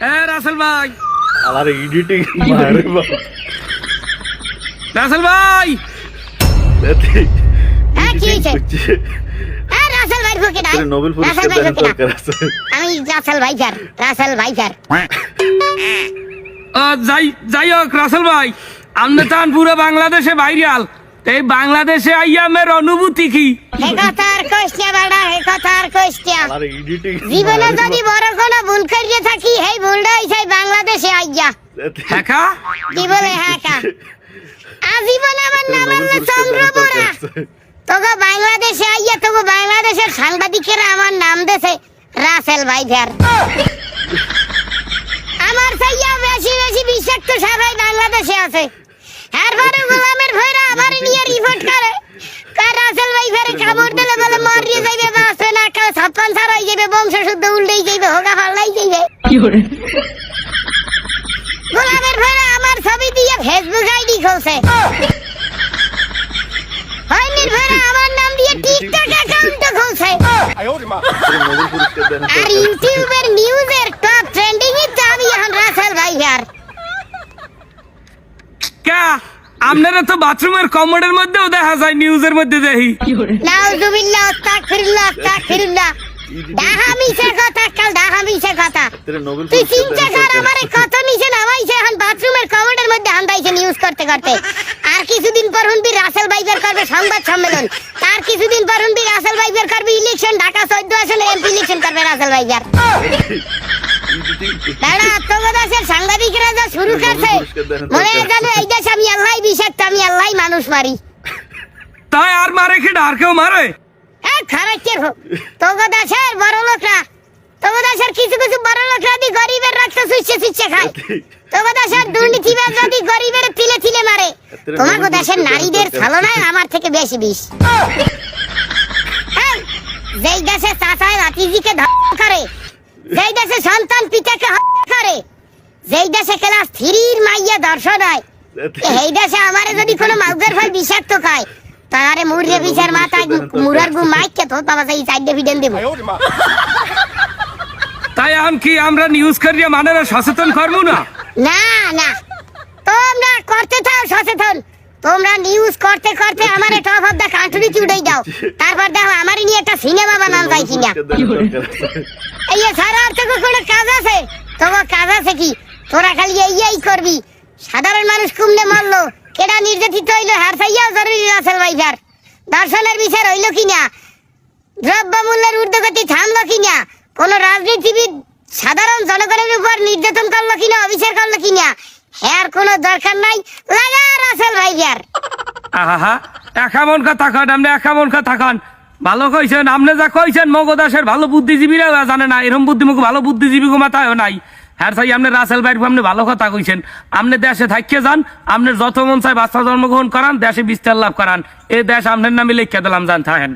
এ রাসেল ভাই। আমার এডিটিং মারে বাপ রাসেল ভাই। আমি তান পুরো বাংলাদেশে ভাইরাল। এই বাংলাদেশে আইয়া আমার অনুভূতি কি? জীবনে যদি বড় কোনো ভুল করিয়ে থাকি এই ভুলটা হইছে বাংলাদেশে আইয়া। হ্যাঁ কি বলে হ্যাঁ কা আজীবন আমার নাম আল্লাহ চন্দ্র বড়া তোকে বাংলাদেশে আইয়া তোকে বাংলাদেশের সাংবাদিকেরা আমার নাম দেছে রাসেল ভাইজার। আমার চাইয়া বেশি বেশি বিষাক্ত সবাই বাংলাদেশে আছে। এরপরে গোলামের ভৈরা আবার নিয়ে রিপোর্ট করে। কার রাসেল ভাই ফেরে কামড় দিলে বলে মরিয়ে যাইবে গোলামের ভৈরা আমার ছবি দিয়ে ফেসবুক আইডি খুলছে। হয়নির ভৈরা আমার নাম দিয়ে টিকটক অ্যাকাউন্ট খুলছে। আর ইউটিউবের নিউজের টপ ট্রেন্ডিং এ আমি এখন রাসেল ভাই আর কা আপনারা তো বাথরুমের কমোডের মধ্যেও দেখা যায় নিউজের মধ্যে দেখি। নাউজুবিল্লাহ আস্তাগফিরুল্লাহ আস্তাগফিরুল্লাহ। ডাহা মিছে কথা তোর নোবেল তুই চিন্তা কর আমারে কত নিচে নামাইছে এখন বাথরুমের মধ্যে হান্দাইছে নিউজ করতে করতে। আর কিছুদিন পর হুনবি রাসেল করবে সংবাদ সম্মেলন। তার কিছুদিন পর হুনবি রাসেল করবে ইলেকশন ঢাকা এমপি ইলেকশন করবে রাসেল দাঁড়া সাংবাদিকরা যা শুরু করছে। মনে হয় জানো এই দেশ আমি আল্লাহ বিষাক্ত আমি আল্লাহ মানুষ মারি। তাই আর মারে খেডা আর কেউ মারে? হ্যাঁ খারাপ কে হোক তোগো বড় লোকরা তোগো দেশের কিছু কিছু বড় লোকরা দি গরিবের রক্ত সুইচ্ছে সুইচ্ছে খায়। তোগো দেশের দুর্নীতিবাজ যদি গরিবের তিলে তিলে মারে তোমাকে দেশের নারীদের ছালনায় আমার থেকে বেশি বিষ। যেই দেশে চাচায় ধর্ষণ করে যেই দেশে সন্তান পিতাকে হত্যা করে যেই দেশে ক্লাস থ্রির মাইয়া দর্শন হয় এই দেশে আমারে যদি কোনো মাউগের ফল বিষাক্ত খায় তারে মুড়ে বিচার মাথায় মুরার গু মাইকে তো বাবা সেই সাইডে ভিডেন দেব। তাই এখন কি আমরা নিউজ করিয়া মানে সচেতন করব না? না না। তোমরা করতে থাও সচেতন। তোমরা নিউজ করতে করতে আমারে টপ অফ দা কান্ট্রি চুড়াই দাও। তারপর দেখো, আমারই নিয়ে একটা সিনেমা বানান যায় কিনা। এই সারা আর তোকে কোনো কাজ আছে? তোমার কাজ আছে কি? তোরা খালি এই এই করবি। সাধারণ মানুষ কুমনে মরলো। কেডা নির্যাতিত হইল? হার চাইয়াও জরুরি রাসেল ভাইজার দর্শনের বিচার হইল কিনা? দ্রব্যমূল্যের ঊর্ধ্বগতি থামলো কিনা? কোন রাজনীতিবিদ সাধারণ জনগণের উপর নির্যাতন করল কিনা, অবিচার করল কিনা হ্যার কোনো দরকার নাই। লাগা রাসেল ভাইজার। আহা একামন কথা কন, আপনি একামন কথা কন। ভালো কইছেন, আপনি যা কইছেন মগদাসের ভালো বুদ্ধিজীবীরাও জানে না এরকম বুদ্ধিমুখ ভালো বুদ্ধিজীবী মাথায় নাই। হ্যাঁ সাই আপনি রাসেল ভাইয়ের আপনি ভালো কথা কইছেন। আপনি দেশে থাকিয়ে যান, আপনি যত মন চায় বাচ্চা জন্মগ্রহণ করান, দেশে বিস্তার লাভ করান। এই দেশ আপনার নামে লিখে দিলাম জান থাকেন